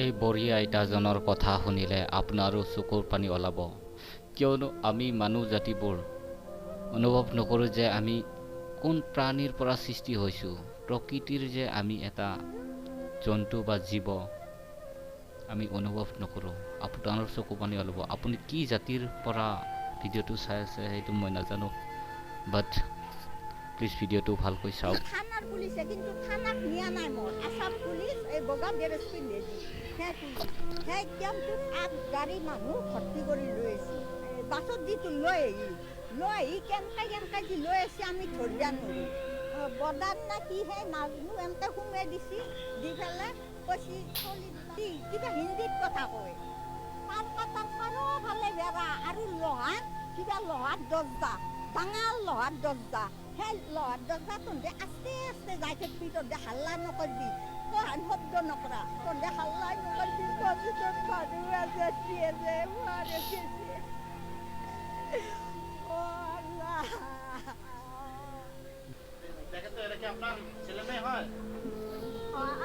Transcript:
এই বঢ়িয়া আইতাজনৰ কথা শুনিলে আপোনাৰো চকুৰ পানী ওলাব। কিয়নো আমি মানুহ জাতিবোৰ অনুভৱ নকৰোঁ যে আমি কোন প্ৰাণীৰ পৰা সৃষ্টি হৈছোঁ, প্ৰকৃতিৰ যে আমি এটা জন্তু বা জীৱ, আমি অনুভৱ নকৰোঁ। আপোনাৰ চকু পানী ওলাব। আপুনি কি জাতিৰ পৰা ভিডিঅ'টো চাই আছে সেইটো মই নাজানো বাট প্লিজ ভিডিঅ'টো ভালকৈ চাওক। থানাৰ পুলিচে কিন্তু থানাক নিয়া নাই মোৰ। আছাম পুলিচ এই বগা ড্ৰেছ পিন্ধে সেই কেম্পটোত আঠ গাড়ী মানুহ ভৰ্তি কৰি লৈ এই বাছত যিটো লৈ আহি লৈ আহি কেনেকৈ কেনেকৈ যি লৈ আহিছে আমি ধৰিব নোৱাৰোঁ বৰ্ডাৰ না কি সেই নাজনো এনেকৈ সোমাই দিছে, দি পেলাই কৈছে, চলি কি কিবা হিন্দীত কথা কয়। তাৰ কাটাৰ চাৰিওফালে বেৰা আৰু লোহাৰ কিবা লোহাৰ দৰ্জা ডাঙৰ লোহাৰ দৰ্জা সেই লোহাৰ দৰ্জা তহঁতে আস্তে আস্তে যাই থাকিবি তহঁতে হাল্লা নকৰিবি তহঁত শব্দ নকৰা তহঁতে হাল্লা নকৰিবি তহঁতে তোৰ মানুহ আছে কি আছে মাৰ আছে ও আল্লাহ দেখেন তো এটা কি আপনার ছেলে মেয়ে হয় আয় নূর ভাই আয়